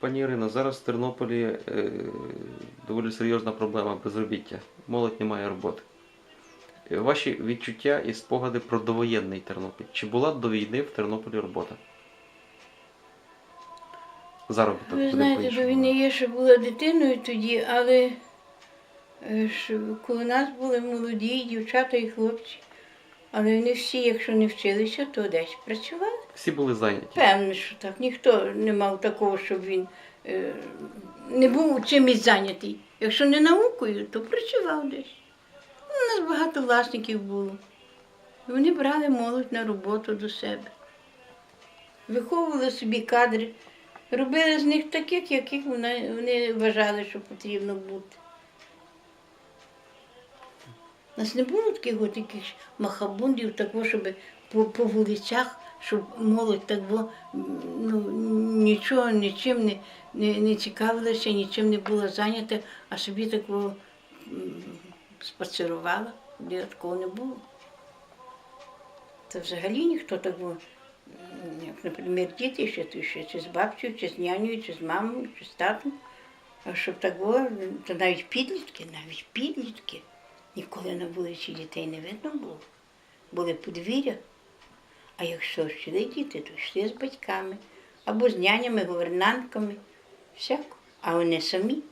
Пані Ірино, зараз в Тернополі е, доволі серйозна проблема безробіття. Молодь не має роботи. Е, Ваші відчуття і спогади про довоєнний Тернопіль. Чи була до війни в Тернополі робота? Заробіток. Ви знаєте, до війни я ще була дитиною тоді, але е, ж коли нас були молоді, дівчата і хлопці. Але вони всі, якщо не вчилися, то десь працювали. Всі були зайняті. Певно, що так. Ніхто не мав такого, щоб він е, не був чимось зайнятий. Якщо не наукою, то працював десь. У нас багато власників було. І Вони брали молодь на роботу до себе. Виховували собі кадри, робили з них таких, яких вони, вони вважали, що потрібно бути. У нас не було таких от якихось махабундів, такого, щоб по, по вулицях, щоб молодь так м, ну, нічого, нічим не, не, не цікавилася, нічим не була зайнята, а собі такого спацирувала, де такого не було. Та взагалі ніхто так був, як, наприклад, діти ще, ще чи з бабцею, чи з нянею, чи з мамою, чи з татом. А щоб так було, то навіть підлітки, навіть підлітки. Ніколи на вулиці дітей не видно було. Були подвір'я. А якщо йшли діти, то йшли з батьками або з нянями, гувернантками, всяко. А вони самі.